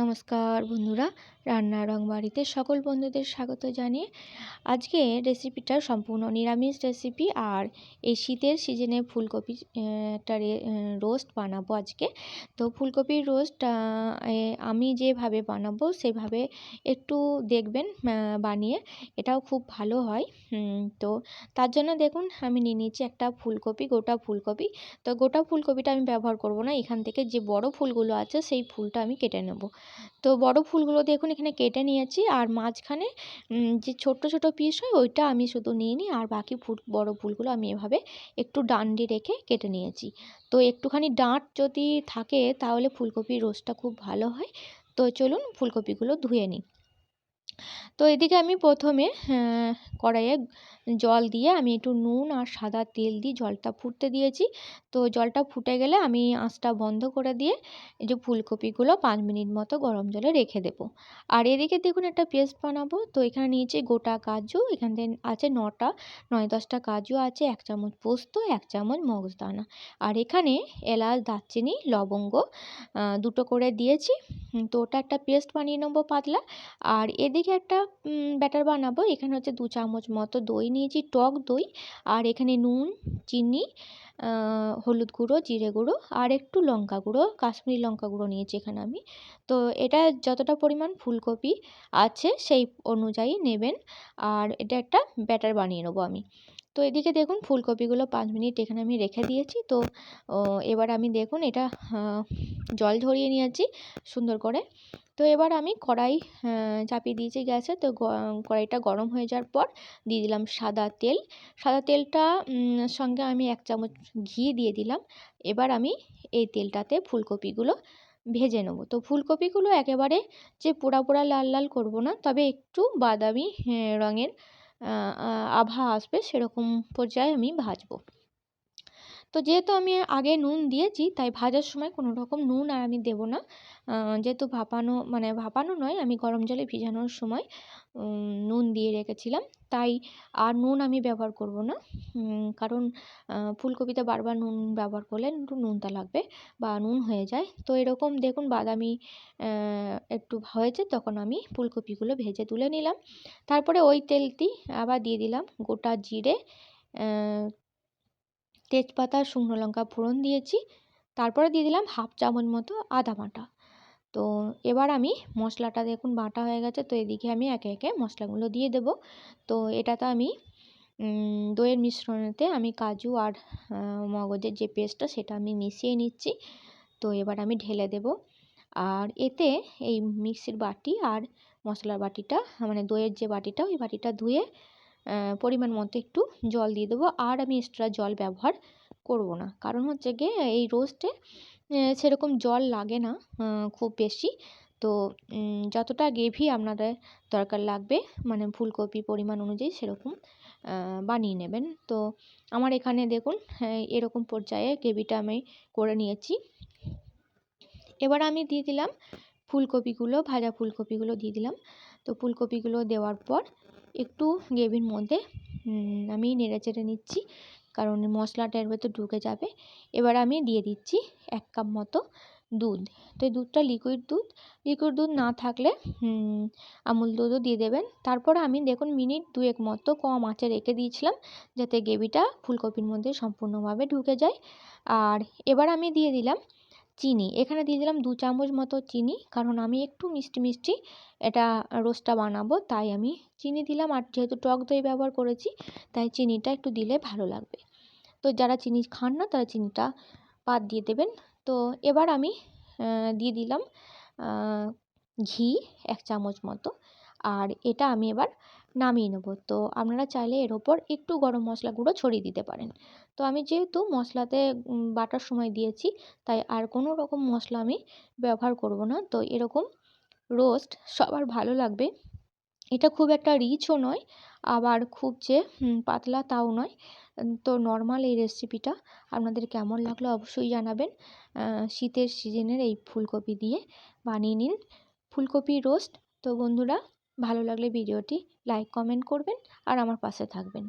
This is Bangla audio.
নমস্কার বন্ধুরা রান্না রং বাড়িতে সকল বন্ধুদের স্বাগত জানিয়ে আজকে রেসিপিটা সম্পূর্ণ নিরামিষ রেসিপি আর এই শীতের সিজনে ফুলকপি একটা রোস্ট বানাবো আজকে। তো ফুলকপির রোস্ট আমি যেভাবে বানাবো সেভাবে একটু দেখবেন বানিয়ে এটাও খুব ভালো হয়। তো তার জন্য দেখুন, আমি নিয়ে নিয়েছি একটা ফুলকপি, গোটা ফুলকপি। তো গোটা ফুলকপিটা আমি ব্যবহার করব না, এখান থেকে যে বড় ফুলগুলো আছে সেই ফুলটা আমি কেটে নেব। তো বড় ফুলগুলো দেখুন এখানে কেটে নিয়েছি। আর মাঝখানে যে ছোট ছোট পিস হয়, ওইটা আমি শুধু নিয়ে নিই। আর বাকি ফুল, বড় ফুলগুলো আমি এভাবে একটু ডান্ডি রেখে কেটে নিয়েছি। তো একটুখানি ডাঁট যদি থাকে, তাহলে ফুলকপির রোস্টটা খুব ভালো হয়। তো চলুন ফুলকপিগুলো ধুয়ে নিই। তো এদিকে আমি প্রথমে কড়াইয়ে জল দিয়ে আমি একটু নুন আর সাদা তেল দিয়ে জলটা ফুটতে দিয়েছি। তো জলটা ফুটে গেলে আমি আঁচটা বন্ধ করে দিয়ে এই যে ফুলকপিগুলো পাঁচ মিনিট মতো গরম জলে রেখে দেবো। আর এদিকে দেখুন একটা পেস্ট বানাবো। তো এখানে নিয়েছি গোটা কাজু, এখান থেকে আছে নটা, নয় দশটা কাজু আছে, এক চামচ পোস্ত, এক চামচ মগজদানা আর এখানে এলাচ, দারচিনি, লবঙ্গ দুটো করে দিয়েছি। তো ওটা একটা পেস্ট বানিয়ে নেব পাতলা। আর এদিকে একটা ব্যাটার বানাবো। এখানে হচ্ছে দু চামচ মতো দই নিয়েছি, টক দই, আর এখানে নুন, চিনি হলুদ গুঁড়ো, জিরে গুঁড়ো, আর একটু লঙ্কা গুঁড়ো, কাশ্মীরি লঙ্কা গুঁড়ো নিয়েছি এখানে আমি। তো এটা যতটা পরিমাণ ফুলকপি আছে সেই অনুযায়ী নেবেন, আর এটা একটা ব্যাটার বানিয়ে নেব আমি। তো এদিকে দেখুন ফুলকপিগুলো পাঁচ মিনিট এখানে আমি রেখে দিয়েছি। তো এবার আমি দেখুন এটা জল ঝরিয়ে নিয়েছি সুন্দর করে। তো এবার আমি কড়াই চাপিয়ে দিয়েছি গ্যাসে। তো কড়াইটা গরম হয়ে যাওয়ার পর দিয়ে দিলাম সাদা তেল। সাদা তেলটা সঙ্গে আমি এক চামচ ঘি দিয়ে দিলাম। এবার আমি এই তেলটাতে ফুলকপিগুলো ভেজে নেব। তো ফুলকপিগুলো একেবারে যে পোড়া পোড়া লাল লাল করব না, তবে একটু বাদামি রঙের আভা আসবে সেরকম পর্যায়ে আমি ভাজবো। তো যেহেতু আমি আগে নুন দিয়েছি, তাই ভাজার সময় কোনো রকম নুন আর আমি দেবো না। যেহেতু ভাপানো মানে ভাপানো নয়, আমি গরম জলে ভিজানোর সময় নুন দিয়ে রেখেছিলাম। তাই আর নুন আমি ব্যবহার করব না। কারণ ফুলকপিতে বারবার নুন ব্যবহার করলে একটু নুনটা লাগবে বা নুন হয়ে যায়। তো এরকম দেখুন বাদামি একটু হয়েছে তখন আমি ফুলকপিগুলো ভেজে তুলে নিলাম। তারপরে ওই তেলটি আবার দিয়ে দিলাম গোটা জিরে তেজপাতা, শুকনো লঙ্কা ফোড়ন দিয়েছি। তারপরে দিয়ে দিলাম হাফ চামচ মতো আদা বাটা। তো এবার আমি মশলাটা দেখুন বাটা হয়ে গেছে, তো এদিকে আমি একে একে মশলাগুলো দিয়ে দেব। তো এটাতে আমি দইয়ের মিশ্রণেতে আমি কাজু আর মগজের যে পেস্টটা সেটা আমি মিশিয়ে নিচ্ছি। তো এবার আমি ঢেলে দেব। আর এতে এই মিক্সির বাটি আর মশলার বাটিটা মানে দইয়ের যে বাটিটা, ওই বাটিটা ধুয়ে পরিমাণ মতো একটু জল দিয়ে দেবো। আর আমি এক্সট্রা জল ব্যবহার করব না। কারণ হচ্ছে গিয়ে এই রোস্টে সেরকম জল লাগে না খুব বেশি। তো যতটা গ্রেভি আপনাদের দরকার লাগবে মানে ফুলকপি পরিমাণ অনুযায়ী সেরকম বানিয়ে নেবেন। তো, আমার এখানে দেখুন এরকম পর্যায়ে গ্রেভিটা আমি করে নিয়েছি। এবার আমি দিয়ে দিলাম ফুলকপিগুলো, ভাজা ফুলকপিগুলো দিয়ে দিলাম। তো ফুলকপিগুলো দেওয়ার পর একটু গ্রেভির মধ্যে আমি নেড়ে চেড়ে নিচ্ছি, কারণ মশলাটা এর ভেতর ঢুকে যাবে। এবার আমি দিয়ে দিচ্ছি এক কাপ মতো দুধ। তো এই দুধটা লিকুইড দুধ। লিকুইড দুধ না থাকলে আমুল দুধও দিয়ে দেবেন। তারপর আমি দেখুন মিনিট দুয়েক মতো কম আঁচে রেখে দিয়েছিলাম, যাতে গ্রেভিটা ফুলকপির মধ্যে সম্পূর্ণভাবে ঢুকে যায়। আর এবার আমি দিয়ে দিলাম চিনি। এখানে দিয়ে দিলাম দু চামচ মতো চিনি, কারণ আমি একটু মিষ্টি মিষ্টি এটা রোস্টটা বানাবো, তাই আমি চিনি দিলাম। আর যেহেতু টক দই ব্যবহার করেছি, তাই চিনিটা একটু দিলে ভালো লাগবে। তো যারা চিনি খান না, তারা চিনিটা বাদ দিয়ে দেবেন। তো এবার আমি দিয়ে দিলাম ঘি এক চামচ মতো। আর এটা আমি এবার নামিয়ে নেব। তো আপনারা চাইলে এর ওপর একটু গরম মশলা গুঁড়ো ছড়িয়ে দিতে পারেন। তো আমি যেহেতু মশলাতে বাটার সময় দিয়েছি, তাই আর কোনো রকম মশলা আমি ব্যবহার করব না। তো এরকম রোস্ট সবার ভালো লাগবে। এটা খুব একটা রিচও নয়, আবার খুব যে পাতলা তাও নয়। তো নর্মাল এই রেসিপিটা আপনাদের কেমন লাগল অবশ্যই জানাবেন। শীতের সিজনের এই ফুলকপি দিয়ে বানিয়ে নিন। ফুলকপি রোস্ট। তো বন্ধুরা ভালো লাগলে ভিডিওটি লাইক কমেন্ট করবেন আর আমার পাশে থাকবেন।